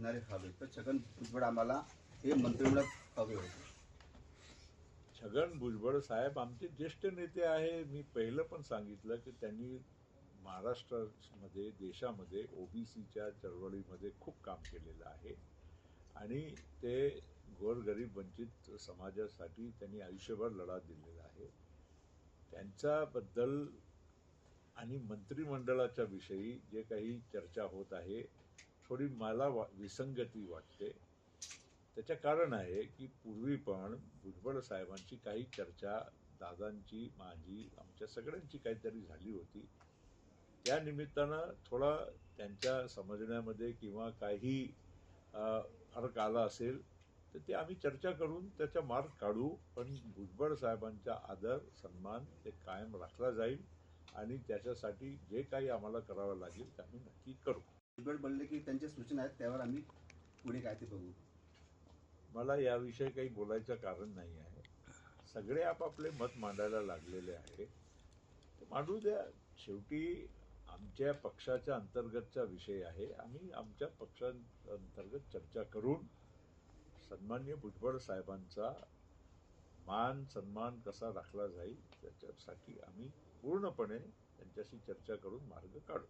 घेणारे हवे तर छगन भुजबळ आम्हाला हे मंत्रिमंडळ हवे होते. छगन भुजबळ साहेब आमचे ज्येष्ठ नेते आहे. मी पहिलं पण सांगितलं की त्यांनी महाराष्ट्रामध्ये देशामध्ये ओबीसीच्या चळवळीमध्ये खूप काम केलेलं आहे. आणि ते गोरगरीब वंचित समाजासाठी त्यांनी आयुष्यभर लढा दिलेला आहे. त्यांच्याबद्दल आणि मंत्रिमंडळाच्या विषयी जे काही चर्चा होत आहे थोडी मला वा विसंगती वाटते. त्याचं कारण आहे की पूर्वी पण भुजबळ साहेबांची काही चर्चा दादांची माझी आमच्या सगळ्यांची काहीतरी झाली होती. त्या निमित्तानं थोडा त्यांच्या समजण्यामध्ये किंवा काही फरक आला असेल तर ते आम्ही चर्चा करून त्याचा मार्ग काढू. पण भुजबळ साहेबांचा आदर सन्मान ते कायम राखला जाईल. आणि त्याच्यासाठी जे काही आम्हाला करावं लागेल ते आम्ही नक्की करू. बोलले की त्यांच्या सूचना आहेत त्यावर आम्ही पुढे काय ते बघू. मला याविषयी काही बोलायचं कारण नाही आहे. सगळे आपापले मत मांडायला लागलेले आहे. मांडू द्या शेवटी आमच्या पक्षाच्या अंतर्गतचा विषय आहे. आम्ही आमच्या पक्षांतर्गत चर्चा करून सन्मान्य भुजबळ साहेबांचा मान सन्मान कसा राखला जाईल त्याच्यासाठी आम्ही पूर्णपणे त्यांच्याशी चर्चा करून मार्ग काढू.